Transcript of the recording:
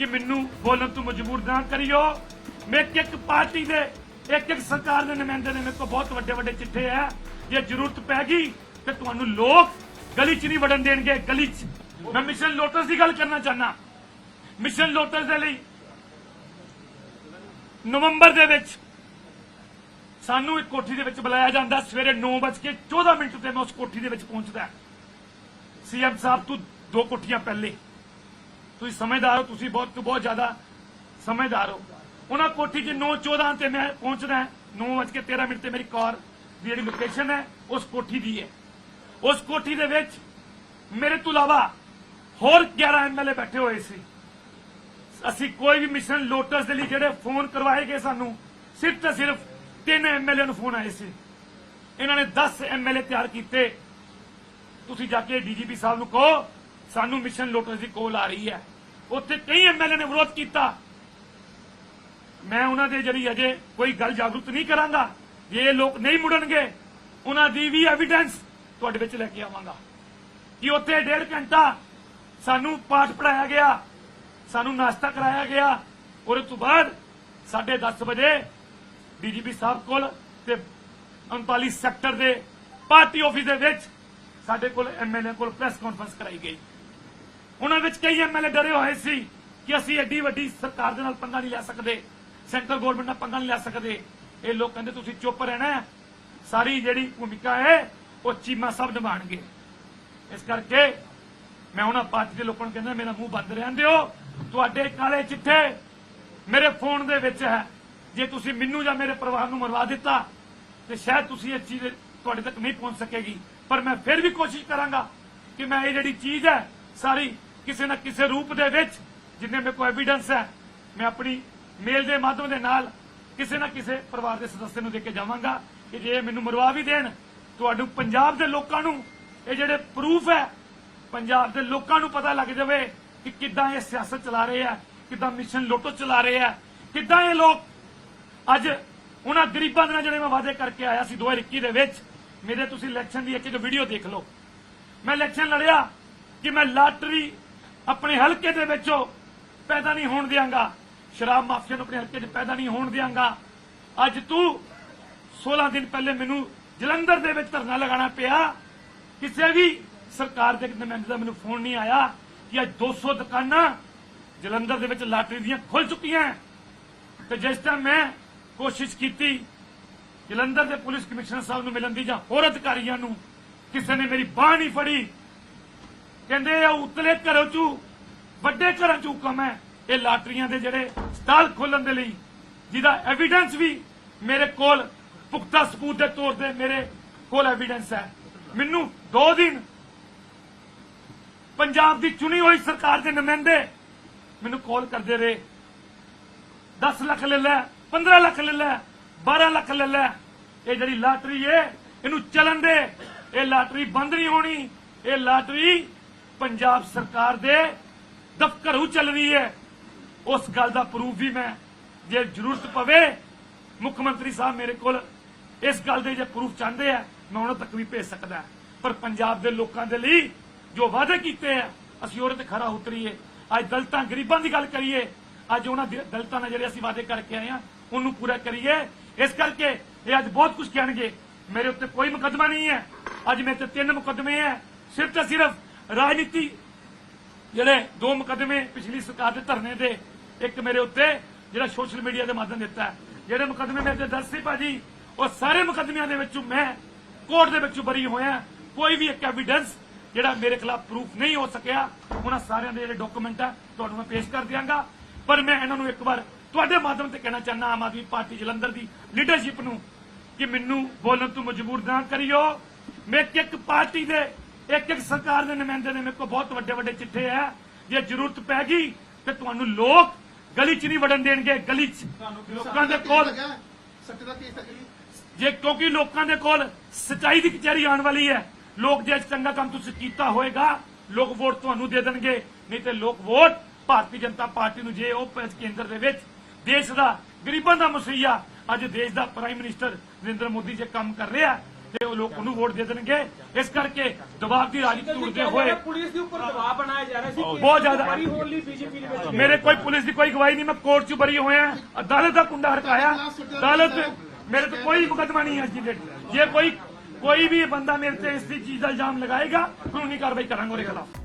ਕਿ ਮੈਨੂੰ ਬੋਲਣ ਤੋਂ ਮਜਬੂਰ ਨਾ ਕਰਿਓ। ਮੈਂ ਇੱਕ ਇੱਕ ਪਾਰਟੀ ਦੇ ਇੱਕ ਇੱਕ ਸਰਕਾਰ ਦੇ ਨੁਮਾਇੰਦੇ ਨੇ ਮੇਰੇ ਕੋਲ ਬਹੁਤ ਵੱਡੇ ਵੱਡੇ ਚਿੱਠੇ ਆ। ਜੇ ਜ਼ਰੂਰਤ ਪੈ ਗਈ, ਤੇ ਤੁਹਾਨੂੰ ਲੋਕ ਗਲੀ 'ਚ ਨਹੀਂ ਵੜਨ ਦੇਣਗੇ। ਗਲੀ 'ਚ ਮੈਂ ਮਿਸ਼ਨ ਲੋਟਸ ਦੀ ਗੱਲ ਕਰਨਾ ਚਾਹਨਾ ਮਿਸ਼ਨ ਲੋਟਸ ਦੇ ਲਈ ਨਵੰਬਰ ਦੇ ਵਿੱਚ ਸਾਨੂੰ ਇੱਕ ਕੋਠੀ ਦੇ ਵਿੱਚ ਬੁਲਾਇਆ ਜਾਂਦਾ। ਸਵੇਰੇ 9:14 ਮਿੰਟ ਤੇ ਮੈਂ ਉਸ ਕੋਠੀ ਦੇ ਵਿੱਚ ਪਹੁੰਚਦਾ। ਸੀਐਮ ਸਾਹਿਬ ਤੋਂ ਦੋ ਕੋਠੀਆਂ ਪਹਿਲੇ। ਤੁਸੀਂ ਸਮਝਦਾਰ ਹੋ, ਤੁਸੀਂ ਬਹੁਤ ਬਹੁਤ ਜ਼ਿਆਦਾ ਸਮਝਦਾਰ ਹੋ। ਉਹਨਾਂ ਕੋਠੀ 'ਚ 9:14 ਤੇ ਮੈਂ ਪਹੁੰਚਦਾ 9:13 ਮਿੰਟ ਤੇ ਮੇਰੀ ਕਾਰ ਦੀ ਜਿਹੜੀ ਲੋਕੇਸ਼ਨ ਹੈ, ਉਸ ਕੋਠੀ ਦੀ ਹੈ। ਉਸ ਕੋਠੀ ਦੇ ਵਿੱਚ ਮੇਰੇ ਤੋਂ ਇਲਾਵਾ ਹੋਰ 11 ਐਮਐਲਏ ਬੈਠੇ ਹੋਏ ਸੀ। ਅਸੀਂ ਕੋਈ ਵੀ ਮਿਸ਼ਨ ਲੋਟਸ ਦੇ ਲਈ ਜਿਹੜੇ ਫੋਨ ਕਰਵਾਏ ਗਏ ਸਾਨੂੰ, ਸਿਰਫ ਤੇ ਸਿਰਫ ਤਿੰਨ ਐਮਐਲਏ ਨੂੰ ਫੋਨ ਆਏ ਸੀ। ਇਹਨਾਂ ਨੇ 10 ਐਮਐਲਏ ਤਿਆਰ ਕੀਤੇ। ਤੁਸੀਂ ਜਾ ਕੇ ਡੀਜੀਪੀ ਸਾਹਿਬ ਨੂੰ ਕਹੋ ਸਾਨੂੰ ਮਿਸ਼ਨ ਲੋਟਸ ਦੀ ਕੋਲ ਆ ਰਹੀ ਹੈ। ਉੱਥੇ ਕਈ ਐਮਐਲਏ ਨੇ ਵਿਰੋਧ ਕੀਤਾ। ਮੈਂ ਉਹਨਾਂ ਦੇ ਜਿਹੜੀ ਅਜੇ ਕੋਈ ਗੱਲ ਜਾਗਰੂਕ ਨਹੀਂ ਕਰਾਂਗਾ। ਜੇ ਇਹ ਲੋਕ ਨਹੀਂ ਮੁੜਨਗੇ, ਉਹਨਾਂ ਦੀ ਵੀ ਐਵੀਡੈਂਸ ਤੁਹਾਡੇ ਵਿੱਚ ਲੈ ਕੇ ਆਵਾਂਗਾ। ਕਿ ਉੱਥੇ ਡੇਢ ਘੰਟਾ ਸਾਨੂੰ ਪਾਠ ਪੜਾਇਆ ਗਿਆ, ਸਾਨੂੰ ਨਾਸ਼ਤਾ ਕਰਾਇਆ ਗਿਆ ਔਰ ਉਸ ਤੋਂ ਬਾਅਦ 10:30 ਵਜੇ ਡੀਜੀਪੀ ਸਾਹਿਬ ਕੋਲ ਤੇ 39 ਸੈਕਟਰ ਦੇ ਪਾਰਟੀ ਆਫਿਸ ਦੇ ਵਿੱਚ ਸਾਡੇ ਕੋਲ ਐਮਐਲਏ ਕੋਲ ਪ੍ਰੈਸ ਕਾਨਫਰੰਸ ਕਰਾਈ ਗਈ। ਉਹਨਾਂ ਵਿੱਚ ਕਈ ਐਮਐਲਏ ਡਰੇ ਹੋਏ ਸੀ ਕਿ ਅਸੀਂ ਐਡੀ ਵੱਡੀ ਸਰਕਾਰ ਦੇ ਨਾਲ ਪੰਗਾ ਨਹੀਂ ਲੈ ਸਕਦੇ, ਸੈਂਟਰ ਗਵਰਨਮੈਂਟ ਨਾਲ ਪੰਗਾ ਨਹੀਂ ਲੈ ਸਕਦੇ। ਇਹ ਲੋਕ ਕਹਿੰਦੇ, ਤੁਸੀਂ ਚੁੱਪ ਰਹਿਣਾ ਸਾਰੀ ਜਿਹੜੀ ਭੂਮਿਕਾ ਹੈ, ਉਹ ਚੀਮਾ ਸਾਹਿਬ ਨਿਭਾਣਗੇ ਇਸ ਕਰਕੇ ਮੈਂ ਉਹਨਾਂ ਪਾਰਟੀ ਦੇ ਲੋਕਾਂ ਨੂੰ ਕਹਿੰਦਾ, ਮੇਰਾ ਮੂੰਹ ਬੰਦ ਰਹਿਣ ਦਿਓ। ਤੁਹਾਡੇ ਕਾਲੇ ਚਿੱਠੇ ਮੇਰੇ ਫੋਨ ਦੇ ਵਿੱਚ ਹੈ। ਜੇ ਤੁਸੀਂ ਮੈਨੂੰ ਜਾਂ ਮੇਰੇ ਪਰਿਵਾਰ ਨੂੰ ਮਰਵਾ ਦਿੱਤਾ, ਤੇ ਸ਼ਾਇਦ ਤੁਸੀਂ ਇਹ ਚੀਜ਼ ਤੁਹਾਡੇ ਤੱਕ ਨਹੀਂ ਪਹੁੰਚ ਸਕੇਗੀ। ਪਰ ਮੈਂ ਫਿਰ ਵੀ ਕੋਸ਼ਿਸ਼ ਕਰਾਂਗਾ ਕਿ ਮੈਂ ਇਹ ਜਿਹੜੀ ਚੀਜ਼ ਹੈ, ਸਾਰੀ ਕਿਸੇ ਨਾ ਕਿਸੇ ਰੂਪ ਦੇ ਵਿੱਚ ਜਿੰਨੇ ਮੇਰੇ ਕੋਲ ਐਵੀਡੈਂਸ ਹੈ, ਮੈਂ ਆਪਣੀ ਮੇਲ ਦੇ ਮਾਧਿਅਮ ਦੇ ਨਾਲ ਕਿਸੇ ਨਾ ਕਿਸੇ ਪਰਿਵਾਰ ਦੇ ਸਦੱਸਿਆ ਨੂੰ ਦੇ ਕੇ ਜਾਵਾਂਗਾ ਕਿ ਜੇ ਇਹ ਮੈਨੂੰ ਮਰਵਾ ਵੀ ਦੇਣ ਤੁਹਾਨੂੰ ਪੰਜਾਬ ਦੇ ਲੋਕਾਂ ਨੂੰ ਇਹ ਜਿਹੜੇ ਪ੍ਰੂਫ ਹੈ, ਪੰਜਾਬ ਦੇ ਲੋਕਾਂ ਨੂੰ ਪਤਾ ਲੱਗ ਜਾਵੇ ਕਿ ਕਿੱਦਾਂ ਇਹ ਸਿਆਸਤ ਚਲਾ ਰਹੇ ਆ ਕਿੱਦਾਂ ਮਿਸ਼ਨ ਲੋਟੋ ਚਲਾ ਰਹੇ ਆ ਕਿੱਦਾਂ ਇਹ ਲੋਕ ਅੱਜ ਉਹਨਾਂ ਗਰੀਬਾਂ ਦੇ ਨਾਲ ਜਿਹੜੇ ਮੈਂ ਵਾਅਦੇ ਕਰਕੇ ਆਇਆ ਸੀ 2021 ਦੇ ਵਿੱਚ, ਮੇਰੇ ਤੁਸੀਂ ਇਲੈਕਸ਼ਨ ਦੀ ਇੱਕ ਇੱਕ ਵੀਡੀਓ ਦੇਖ ਲਓ। ਮੈਂ ਇਲੈਕਸ਼ਨ ਲੜਿਆ ਕਿ ਮੈਂ ਲਾਟਰੀ ਆਪਣੇ ਹਲਕੇ ਦੇ ਵਿੱਚੋਂ ਪੈਦਾ ਨਹੀਂ ਹੋਣ ਦਿਆਂਗਾ। ਸ਼ਰਾਬ ਮਾਫੀਆ ਨੂੰ ਆਪਣੇ ਹਲਕੇ 'ਚ ਪੈਦਾ ਨਹੀਂ ਹੋਣ ਦਿਆਂਗਾ। ਅੱਜ ਤੂੰ 16 ਦਿਨ ਪਹਿਲੇ ਮੈਨੂੰ ਜਲੰਧਰ ਦੇ ਵਿੱਚ ਧਰਨਾ ਲਗਾਉਣਾ ਪਿਆ। ਕਿਸੇ ਵੀ ਸਰਕਾਰ ਦੇ ਮੈਂਬਰ ਦਾ ਮੈਨੂੰ ਫੋਨ ਨਹੀਂ ਆਇਆ ਕਿ ਅੱਜ 200 ਦੁਕਾਨਾਂ ਜਲੰਧਰ ਦੇ ਵਿੱਚ ਲਾਟਰੀ ਦੀਆਂ ਖੁੱਲ ਚੁੱਕੀਆਂ ਤੇ ਜਿਸ ਟਾਈਮ ਮੈਂ ਕੋਸ਼ਿਸ਼ ਕੀਤੀ ਜਲੰਧਰ ਦੇ ਪੁਲਿਸ ਕਮਿਸ਼ਨਰ ਸਾਹਿਬ ਨੂੰ ਮਿਲਣ ਦੀ ਜਾਂ ਹੋਰ ਅਧਿਕਾਰੀਆਂ ਨੂੰ, ਕਿਸੇ ਨੇ ਮੇਰੀ ਬਾਹ ਨਹੀਂ ਫੜੀ ਕਹਿੰਦੇ ਆ, ਉਤਲੇ ਘਰੋਂ ਚੋਂ, ਵੱਡੇ ਘਰਾਂ ਚੋਂ ਹੁਕਮ ਹੈ। ਇਹ ਲਾਟਰੀਆਂ ਦੇ ਜਿਹੜੇ ਸਟਾਲ ਖੋਲਣ ਦੇ ਲਈ, ਜਿਹਦਾ ਐਵੀਡੈਂਸ ਵੀ ਮੇਰੇ ਕੋਲ ਪੁਖਤਾ ਸਬੂਤ ਦੇ ਤੌਰ ਤੇ ਮੇਰੇ ਕੋਲ ਐਵੀਡੈਂਸ ਹੈ। ਮੈਨੂੰ 2 ਦਿਨ ਪੰਜਾਬ ਦੀ ਚੁਣੀ ਹੋਈ ਸਰਕਾਰ ਦੇ ਨੁਮਾਇੰਦੇ ਮੈਨੂੰ ਕਾਲ ਕਰਦੇ ਰਹੇ। 10 ਲੱਖ ਲੈ ਲੈ 15 ਲੱਖ ਲੈ ਲੈ 12 ਲੱਖ ਲੈ ਲੈ। ਇਹ ਜਿਹੜੀ ਲਾਟਰੀ ਏ, ਇਹਨੂੰ ਚੱਲਣ ਦੇ। ਇਹ ਲਾਟਰੀ ਬੰਦ ਨਹੀਂ ਹੋਣੀ। ਇਹ ਲਾਟਰੀ ਪੰਜਾਬ ਸਰਕਾਰ ਦੇ ਦਫ਼ਤਰੂ ਚੱਲ ਰਹੀ ਹੈ। ਉਸ ਗੱਲ ਦਾ ਪ੍ਰੂਫ ਵੀ ਮੈਂ ਜੇ ਜ਼ਰੂਰਤ ਪਵੇ, ਮੁੱਖ ਮੰਤਰੀ ਸਾਹਿਬ ਮੇਰੇ ਕੋਲ ਇਸ ਗੱਲ ਦੇ ਜੇ ਪ੍ਰੂਫ ਚਾਹੁੰਦੇ ਆ, ਮੈਂ ਉਹਨਾਂ ਤੱਕ ਵੀ ਭੇਜ ਸਕਦਾ ਪਰ ਪੰਜਾਬ ਦੇ ਲੋਕਾਂ ਦੇ ਲਈ ਜੋ ਵਾਅਦੇ ਕੀਤੇ ਆ, ਅਸੀਂ ਉਹਦੇ ਤੇ ਖਰਾ ਉਤਰੀਏ। ਅੱਜ ਦਲਤਾਂ, ਗਰੀਬਾਂ ਦੀ ਗੱਲ ਕਰੀਏ, ਅੱਜ ਉਹਨਾਂ ਦਲਤਾਂ ਨਾਲ ਜਿਹੜੇ ਅਸੀਂ ਵਾਅਦੇ ਕਰਕੇ ਆਏ ਆ ਉਹਨੂੰ ਪੂਰਾ ਕਰੀਏ। ਇਸ ਕਰਕੇ ਇਹ ਅੱਜ ਬਹੁਤ ਕੁਝ ਕਹਿਣਗੇ। ਮੇਰੇ ਉੱਤੇ ਕੋਈ ਮੁਕੱਦਮਾ ਨਹੀਂ ਹੈ। ਅੱਜ ਮੇਰੇ ਤੇ ਤਿੰਨ ਮੁਕੱਦਮੇ ਹੈ। ਸਿਰਫ ਤੇ ਸਿਰਫ ਰਾਜਨੀਤੀ, ਜਿਹੜੇ ਦੋ ਮੁਕੱਦਮੇ ਪਿਛਲੀ ਸਰਕਾਰ ਦੇ ਧਰਨੇ ਦੇ, ਇੱਕ ਮੇਰੇ ਉੱਤੇ, ਜਿਹੜਾ ਸੋਸ਼ਲ ਮੀਡੀਆ ਦੇ ਮਾਧਿਅਮ ਦਿੱਤਾ ਜਿਹੜੇ ਮੁਕੱਦਮੇ ਮੇਰੇ ਤੇ ਦਰਜ ਸੀ ਭਾਜੀ, ਉਹ ਸਾਰੇ ਮੁਕੱਦਮਿਆਂ ਦੇ ਵਿੱਚੋਂ ਮੈਂ ਕੋਰਟ ਦੇ ਵਿੱਚੋਂ ਬਰੀ ਹੋਇਆ। ਕੋਈ ਵੀ ਇੱਕ ਐਵੀਡੈਂਸ ਜਿਹੜਾ ਮੇਰੇ ਖਿਲਾਫ ਪ੍ਰੂਫ ਨਹੀਂ ਹੋ ਸਕਿਆ, ਉਹਨਾਂ ਸਾਰਿਆਂ ਦੇ ਜਿਹੜੇ ਡਾਕੂਮੈਂਟ ਆ, ਤੁਹਾਨੂੰ ਮੈਂ ਪੇਸ਼ ਕਰ ਦਿਆਂਗਾ। ਪਰ ਮੈਂ ਇਹਨਾਂ ਨੂੰ ਇੱਕ ਵਾਰ ਤੁਹਾਡੇ ਮਾਧਿਅਮ ਤੇ ਕਹਿਣਾ ਚਾਹੁੰਦਾ, ਆਮ ਆਦਮੀ ਪਾਰਟੀ ਜਲੰਧਰ ਦੀ ਲੀਡਰਸ਼ਿਪ ਨੂੰ, ਕਿ ਮੈਨੂੰ ਬੋਲਣ ਤੋਂ ਮਜਬੂਰ ਨਾ ਕਰਿਓ। ਮੈਂ ਇੱਕ ਪਾਰਟੀ ਦੇ ਇੱਕ ਇੱਕ ਸਰਕਾਰ ਦੇ ਨੁਮਾਇੰਦੇ ਨੇ ਮੇਰੇ ਕੋਲ ਬਹੁਤ ਵੱਡੇ ਵੱਡੇ ਚਿੱਠੇ ਆ। ਜੇ ਜ਼ਰੂਰਤ ਪੈ ਗਈ ਤੇ ਤੁਹਾਨੂੰ ਲੋਕ ਗਲੀ 'ਚ ਨਹੀਂ ਵੜਨ ਦੇਣਗੇ ਗਲੀ 'ਚ ਲੋਕਾਂ ਦੇ ਕੋਲ ਸੱਚ ਦਾ ਕੇਸ ਤੱਕ ਜੇ? ਕਿਉਂਕਿ ਲੋਕਾਂ ਦੇ ਕੋਲ ਸਚਾਈ ਦੀ ਕਚਹਿਰੀ ਆਉਣ ਵਾਲੀ ਹੈ ਲੋਕ ਜੇ ਚੰਗਾ ਕੰਮ ਤੁਸੀਂ ਕੀਤਾ ਹੋਏਗਾ ਲੋਕ ਵੋਟ ਤੁਹਾਨੂੰ ਦੇ ਦੇਣਗੇ ਨਹੀਂ ਤੇ ਲੋਕ ਵੋਟ ਭਾਰਤੀ ਜਨਤਾ ਪਾਰਟੀ ਨੂੰ ਜੇ ਉਹ ਕੇਂਦਰ ਦੇ ਵਿੱਚ ਦੇਸ਼ ਦਾ ਗਰੀਬਾਂ ਦਾ ਮਸਈਆ ਅੱਜ ਦੇਸ਼ ਦਾ ਪ੍ਰਾਈਮ ਮਿਨਿਸਟਰ ਨਰਿੰਦਰ ਮੋਦੀ ਜੇ ਕੰਮ ਕਰ ਰਿਹਾ ਤੇ ਉਹ ਲੋਕ ਉਹਨੂੰ ਵੋਟ ਦੇ ਦੇਣਗੇ। ਇਸ ਕਰਕੇ ਦਬਾਅ ਦੀ ਰਾਜਨੀਤੀ ਉੜਦੇ ਹੋਏ। ਪੁਲਿਸ ਦੇ ਉੱਪਰ ਦਬਾਅ ਬਣਾਇਆ ਜਾ ਰਿਹਾ ਸੀ। ਬਹੁਤ ਜ਼ਿਆਦਾ। ਬੜੀ ਹੋਣ ਲਈ ਬੀਜੇਪੀ ਦੇ ਵਿੱਚ। ਮੇਰੇ ਕੋਈ ਪੁਲਿਸ ਦੀ ਕੋਈ ਗਵਾਹੀ ਨਹੀਂ ਮੈਂ ਕੋਰਟ 'ਚ ਬਰੀ ਹੋਇਆ। ਅਦਾਲਤ ਦਾ ਕੁੰਡਾ ਹਟਾਇਆ ਅਦਾਲਤ ਮੇਰੇ ਤੇ ਕੋਈ ਮੁਕੱਦਮਾ ਨਹੀਂ ਹੈ ਅੱਜ ਦੀ ਡੇਟ। ਜੇ ਕੋਈ ਕੋਈ ਵੀ ਬੰਦਾ ਮੇਰੇ ਤੇ ਇਸ ਚੀਜ਼ ਦਾ ਇਲਜ਼ਾਮ ਲਗਾਏਗਾ ਕਾਨੂੰਨੀ ਕਾਰਵਾਈ ਕਰਾਂਗੇ ਉਹਦੇ ਖਿਲਾਫ।